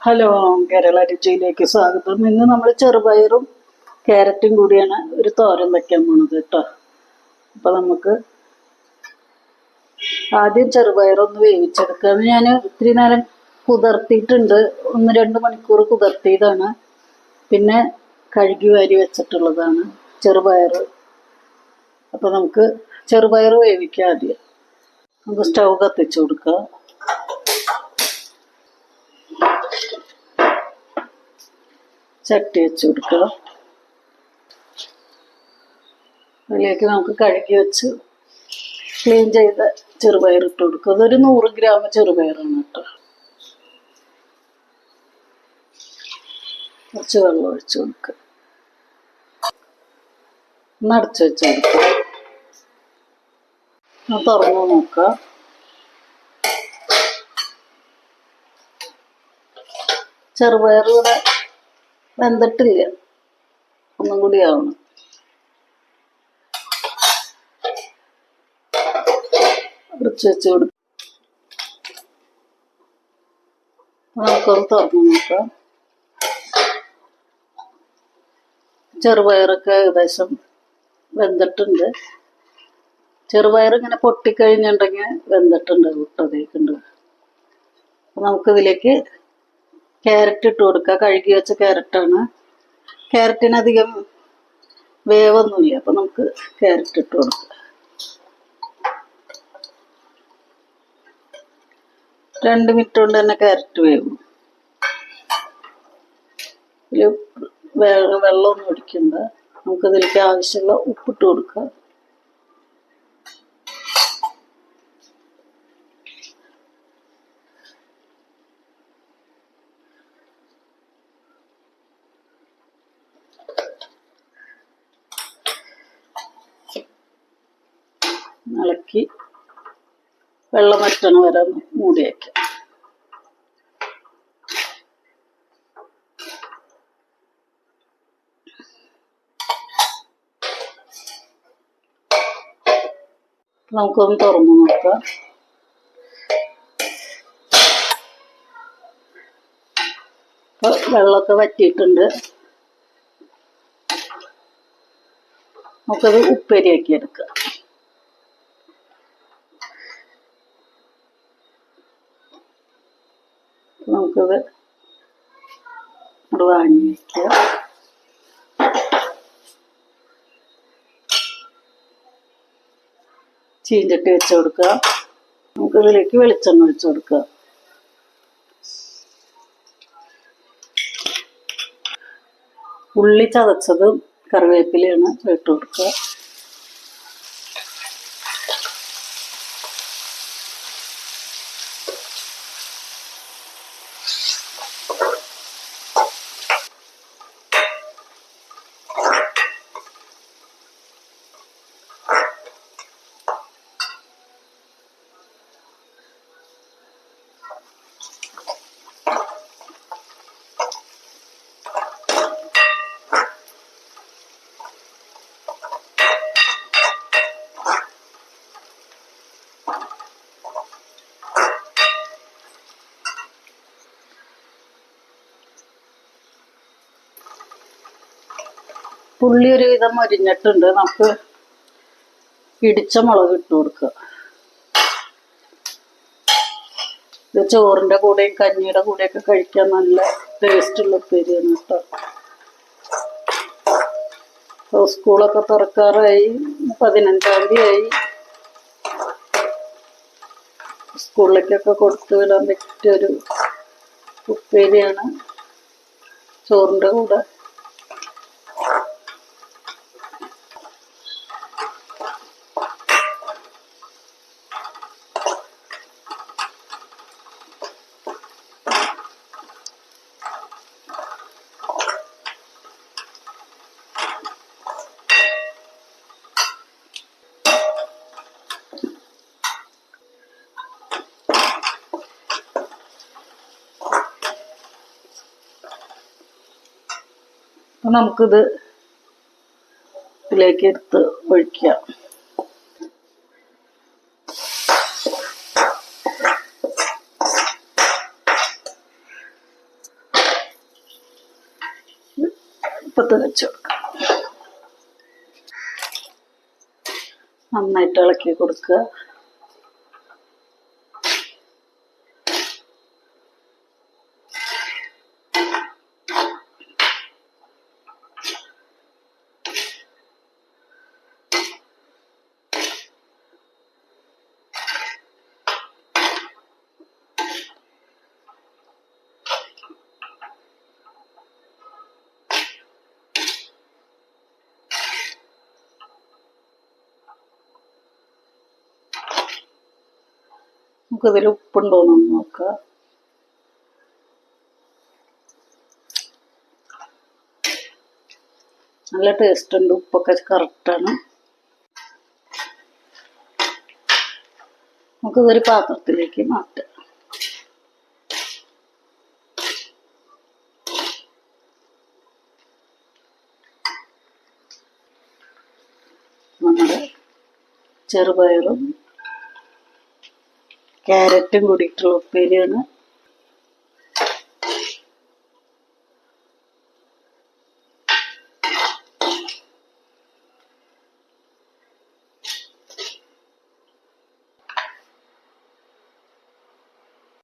Hello Kerala രുചിയിലേക്ക് സ്വാഗതം. ഇന്ന് നമ്മൾ ചെറുപയറും ക്യാരറ്റും കൂടിയാണ് ഒരു തോരൻ വെക്കാൻ പോണത് കേട്ടോ. അപ്പൊ നമുക്ക് ആദ്യം ചെറുപയറൊന്ന് വേവിച്ചെടുക്കുക അത് ഞാൻ ഇത്തിരി നേരം കുതിർത്തിയിട്ടുണ്ട്. ഒന്ന് രണ്ട് മണിക്കൂർ കുതിർത്തിയതാണ്. പിന്നെ കഴുകി വാരി വെച്ചിട്ടുള്ളതാണ് ചെറുപയർ. അപ്പൊ നമുക്ക് ചെറുപയർ വേവിക്കാം ആദ്യം. നമുക്ക് സ്റ്റൗ കത്തിച്ചു കൊടുക്കുക ചട്ടി വെച്ച് കൊടുക്കുക. അതിലേക്ക് നമുക്ക് കഴുകി വെച്ച് ക്ലീൻ ചെയ്ത ചെറുപയർ ഇട്ട് കൊടുക്കുക. അതൊരു നൂറ് ഗ്രാം ചെറുപയറാണ് കേട്ടോ. കുറച്ച് വെള്ളം ഒഴിച്ച് കൊടുക്കുക. ഒന്ന് അടച്ചു വെച്ച് കൊടുക്കുക. തുറന്നു നോക്കുക. ചെറുപയർ കൂടെ വെന്തിട്ടില്ല ഒന്നും കൂടി ആവണം. അടച്ചു വെച്ച് കൊടുക്കും നമുക്കൊന്ന് തുറന്നു നോക്കാം. ചെറുപയറൊക്കെ ഏകദേശം വെന്തിട്ടുണ്ട്. ചെറുപയർ ഇങ്ങനെ പൊട്ടിക്കഴിഞ്ഞിട്ടുണ്ടെങ്കിൽ വെന്തിട്ടുണ്ട് വിട്ടതേക്കുണ്ട് അപ്പൊ നമുക്കിതിലേക്ക് ക്യാരറ്റ് ഇട്ട് കൊടുക്കുക. കഴുകി വെച്ച ക്യാരറ്റാണ് ക്യാരറ്റിനധികം വേവൊന്നുമില്ല. അപ്പൊ നമുക്ക് ക്യാരറ്റ് ഇട്ട് കൊടുക്കുക രണ്ട് മിനിറ്റ് കൊണ്ട് തന്നെ ക്യാരറ്റ് വേവും. ഇതിൽ വെ- വെള്ളമൊന്നും ഒഴിക്കണ്ട. നമുക്ക് ഇതിലേക്ക് ആവശ്യമുള്ള ഉപ്പിട്ട് കൊടുക്കുക ഇളക്കി വെള്ളം വറ്റണ വരെ മൂടി വയ്ക്കാം നമുക്കൊന്ന് തുറന്നു നോക്കാം. ഇപ്പൊ വെള്ളമൊക്കെ വറ്റിയിട്ടുണ്ട്. നമുക്കത് ഉപ്പേരിയാക്കി എടുക്കാം. നമുക്കത് നമ്മൾ വാങ്ങി വയ്ക്കാം ചീഞ്ചട്ടി വെച്ച് കൊടുക്കുക നമുക്കിതിലേക്ക് വെളിച്ചെണ്ണ ഒഴിച്ചു കൊടുക്കുക ഉള്ളി ചതച്ചതും കറിവേപ്പിലയാണ് ഇട്ട് കൊടുക്കുക. പുള്ളി ഒരു വിധം മരിഞ്ഞിട്ടുണ്ട്. നമുക്ക് ഇടിച്ച മുളക് ഇട്ട് കൊടുക്കുക ഇത് ചോറിന്റെ കൂടെയും കഞ്ഞിയുടെ കൂടെയൊക്കെ കഴിക്കാൻ നല്ല ടേസ്റ്റ് ഉള്ള ഉപ്പേരിയാണ് കേട്ടോ. സ്കൂളൊക്കെ തുറക്കാറായി. പതിനഞ്ചാം തീയതി സ്കൂളിലേക്കൊക്കെ കൊടുത്തു വിടാൻ പറ്റിയൊരു ഉപ്പേരിയാണ്. ചോറിന്റെ കൂടെ. നമുക്കിത് ഇതിലേക്ക് എടുത്ത് ഒഴിക്കുക നന്നായിട്ട് ഇളക്കി കൊടുക്കുക. നമുക്കിതിൽ ഉപ്പുണ്ടോന്ന് നോക്കുക നല്ല ടേസ്റ്റ് ഉണ്ട് ഉപ്പൊക്കെ കറക്റ്റാണ്. നമുക്കിതൊരു പാത്രത്തിലേക്ക് മാറ്റാം. ചെറുപയറും ക്യാരറ്റും കൂടിയിട്ടുള്ള ഉപ്പേരിയാണ്.